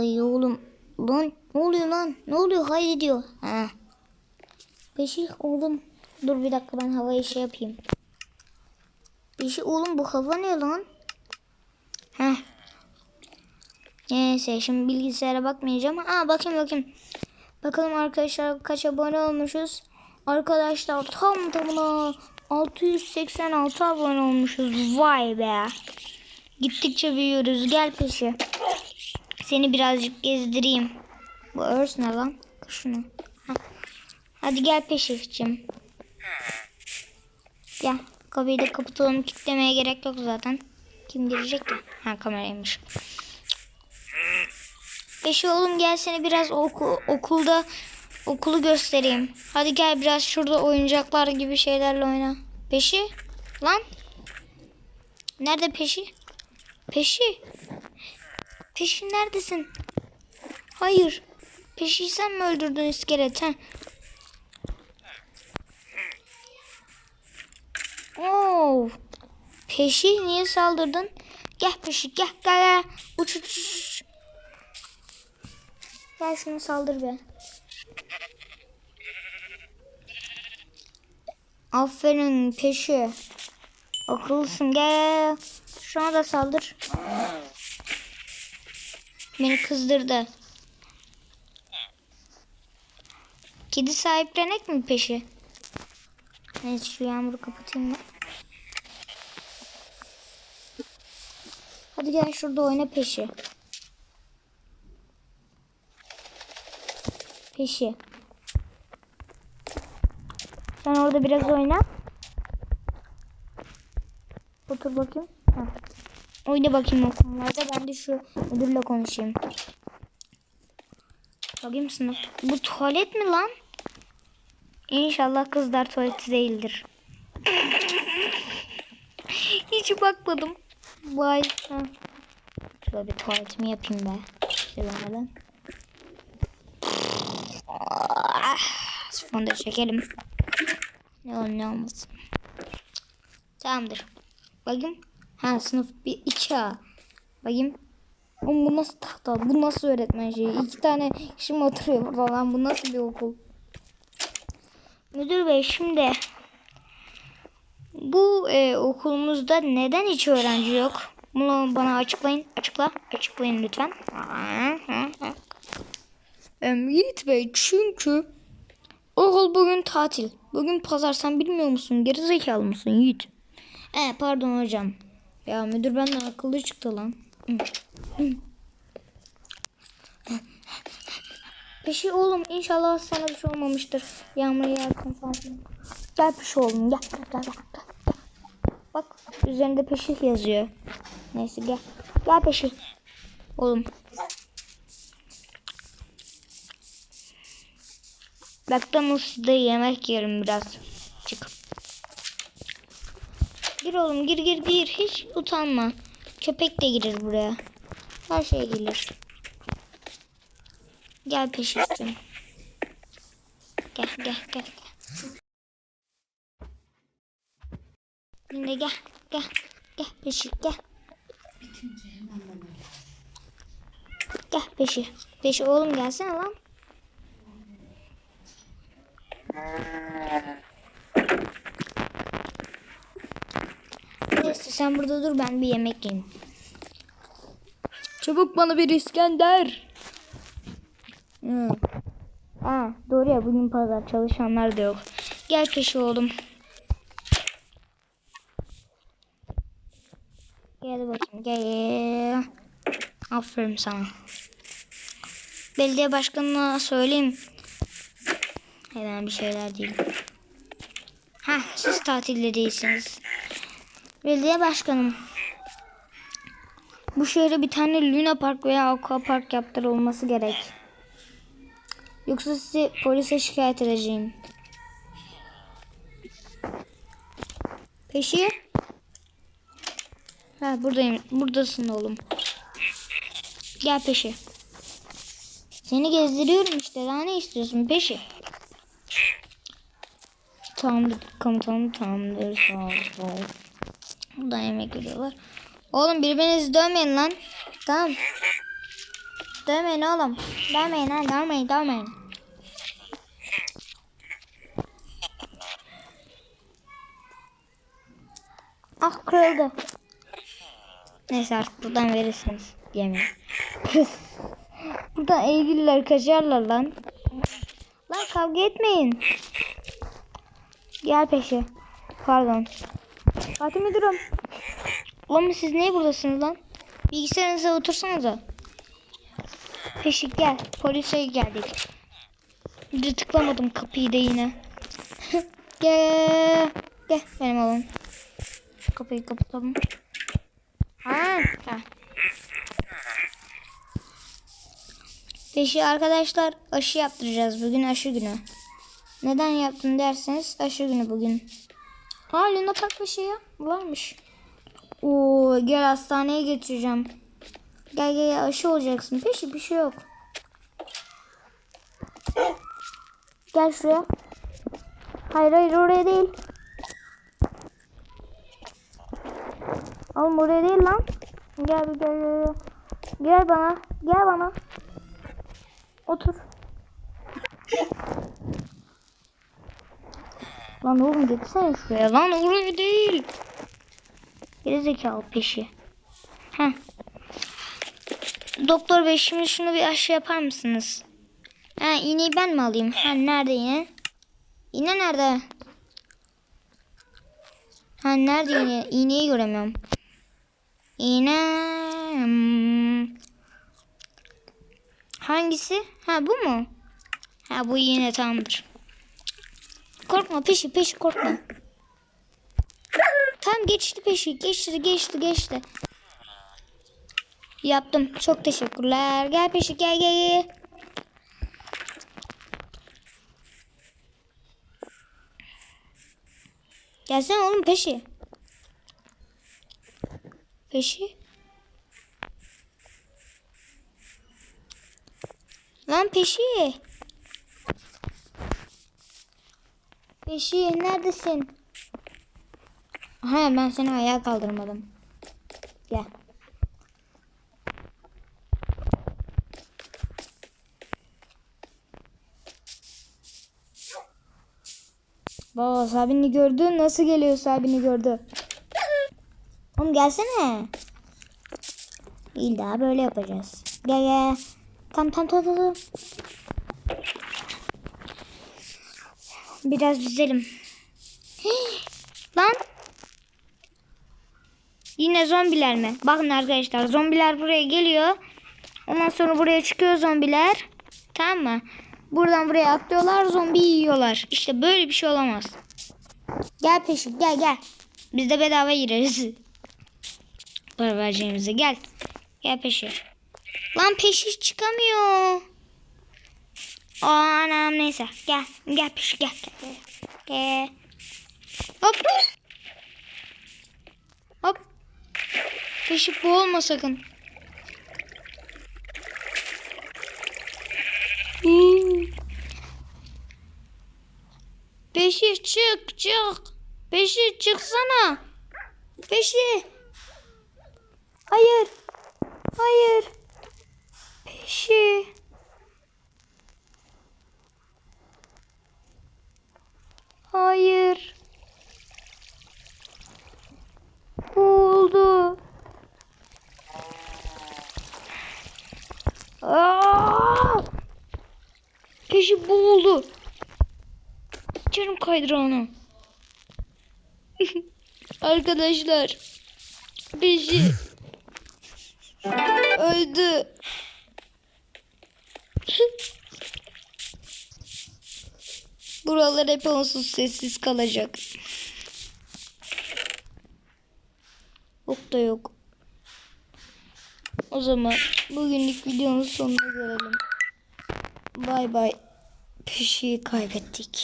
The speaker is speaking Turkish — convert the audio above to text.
Vay oğlum. Lan ne oluyor lan? Ne oluyor? Haydi diyor. Ha. Beşik oğlum. Dur bir dakika ben havayı şey yapayım. Beşik oğlum bu hava ne lan? Heh. Neyse şimdi bilgisayara bakmayacağım. Aa bakayım bakayım. Bakalım arkadaşlar kaç abone olmuşuz. Arkadaşlar tam tamına 686 abone olmuşuz. Vay be. Gittikçe büyüyoruz. Gel peşi. Seni birazcık gezdireyim. Bu örs ne lan? Şunu. Heh. Hadi gel peşifçim. Gel. Kapıyı da kapatalım. Kitlemeye gerek yok zaten. Kim girecek ki? Ha kameraymış. Peşi oğlum gel seni biraz oku, okulda okulu göstereyim. Hadi gel biraz şurada oyuncaklar gibi şeylerle oyna. Peşi? Lan? Nerede peşi? Peşi? Peşi neredesin? Hayır. Peşi sen mi öldürdün iskelet? He? Oo. Peşi niye saldırdın? Gel peşi gel gel gel. Uç uç uç. Gel şunu saldır be. Aferin peşi. Akıllısın gel. Şuna da saldır. Beni kızdırdı. Kedi sahiplenek mi peşi? Neyse şu yağmuru kapatayım ben. Hadi gel şurada oyna peşi. Peşi. Sen orada biraz oyna. Otur bakayım. Heh. Oyna bakayım o. Ben de şu müdürle konuşayım. Bakayım sınıf. Bu tuvalet mi lan? İnşallah kızlar tuvaleti değildir. Hiç bakmadım. Vay. Ha. Şöyle bir tuvaletimi yapayım be. Sifonu da çekelim. Ne olur ne olmasın. Tamamdır. Bakayım. Ha sınıf bir iki A. Bakayım. Oğlum bu nasıl tahta? Bu nasıl öğretmen şeyi? İki tane kişi mi oturuyor falan? Bu nasıl bir okul? Müdür bey şimdi bu e, okulumuzda neden hiç öğrenci yok? Bunu bana açıklayın. Açıkla. Açıklayın lütfen. Em, Yiğit Bey çünkü okul bugün tatil. Bugün pazar sen bilmiyor musun? Geri zekalı mısın Yiğit? E pardon hocam. Ya müdür benden akıllı çıktı lan. Bir şey oğlum inşallah sana bir şey olmamıştır. Yağmur yağarken falan. Gel bir şey oğlum gel gel gel gel. Bak üzerinde peşih yazıyor. Neyse gel. Gel peşih. Oğlum. McDonald's'da yemek yerim biraz. Çık. Gir oğlum gir gir gir. Hiç utanma. Köpek de girer buraya. Her şey gelir. Gel peşimden. Gel gel gel. Yine gel gel. Gel peşi gel. Gel peşi. Peşi oğlum gelsene lan. Neyse sen burada dur ben bir yemek yiyeyim. Çabuk bana bir İskender. Ha, doğru ya bugün pazar çalışanlar da yok. Gel peşi oğlum. Gel bakayım gel. Aferin sana. Belediye başkanına söyleyeyim. Hemen bir şeyler diyeyim. Ha siz tatilde değilsiniz. Belediye başkanım. Bu şehre bir tane Luna Park veya Aqua Park yaptırılması gerek. Yoksa sizi polise şikayet edeceğim. Peşi? Ha buradayım. Buradasın oğlum. Gel peşi. Seni gezdiriyorum işte. Daha ne istiyorsun peşi? Tamamdır komutanım tamamdır. Sağ ol, sağ ol. Buradan yemek veriyorlar. Oğlum birbirinizi dövmeyin lan. Tamam. Dövmeyin oğlum. Dövmeyin ha dövmeyin dövmeyin. Ah kırıldı. Neyse artık buradan verirsiniz yemeği. buradan eğilirler kaçarlar lan. Lan kavga etmeyin. Gel peşe. Pardon. Fatih müdürüm. Ulan siz niye buradasınız lan? Bilgisayarınıza otursanıza. Peşi gel. Polise geldik. Bir tıklamadım kapıyı da yine. gel. Gel benim oğlum. Şu kapıyı kapatalım. Ha, ha. Peşi arkadaşlar aşı yaptıracağız. Bugün aşı günü. Neden yaptın derseniz aşı günü bugün. Aa Luna Park bir şey ya. Varmış. Oo gel hastaneye götüreceğim. Gel gel gel aşı olacaksın. Peşi bir şey yok. Gel şuraya. Hayır hayır oraya değil. Oğlum oraya değil lan. Gel bir gel gel gel. Gel bana. Gel bana. Otur. Lan oğlum gitsene şuraya. Lan oraya değil. Gerizekalı peşi. Heh. Doktor bey şimdi şunu bir aşı yapar mısınız? Ha iğneyi ben mi alayım? Ha nerede iğne? İğne nerede? Ha nerede iğne? İğneyi göremiyorum. İğne... hmm. Hangisi? Ha bu mu? Ha bu iğne tamamdır. Korkma peşi peşi korkma. Tam geçti peşi. Geçti geçti geçti. Yaptım. Çok teşekkürler. Gel peşi gel gel gel. Gelsene oğlum peşi. Peşi. Lan peşi. Peşi neredesin? Ha ben seni ayağa kaldırmadım. Gel. Baba Sabini gördü. Nasıl geliyor Sabini gördü. Oğlum gelsene. İyi daha böyle yapacağız. Gel gel. Tam tam tam tam. Biraz düzelim. Lan. Yine zombiler mi? Bakın arkadaşlar zombiler buraya geliyor. Ondan sonra buraya çıkıyor zombiler. Tamam mı? Buradan buraya atlıyorlar zombi yiyorlar. İşte böyle bir şey olamaz. Gel peşin gel gel. Biz de bedava gireriz. Para vereceğimize gel. Gel peşin. Lan peşin çıkamıyor. Anam neyse. Gel. Gel peşin gel. Gel. gel. Hop. Hop. Peşin boğulma sakın. Peşi çık çık. Peşi çıksana. Peşi. Hayır. Hayır. Peşi. Hayır. Oldu. Aa! Peşi boğuldu. Canım kaydırağına. Arkadaşlar. Peşi. Öldü. Buralar hep onsuz sessiz kalacak. Ok da yok. O zaman bugünlük videonun sonuna gelelim. Bay bay. Peşiyi kaybettik.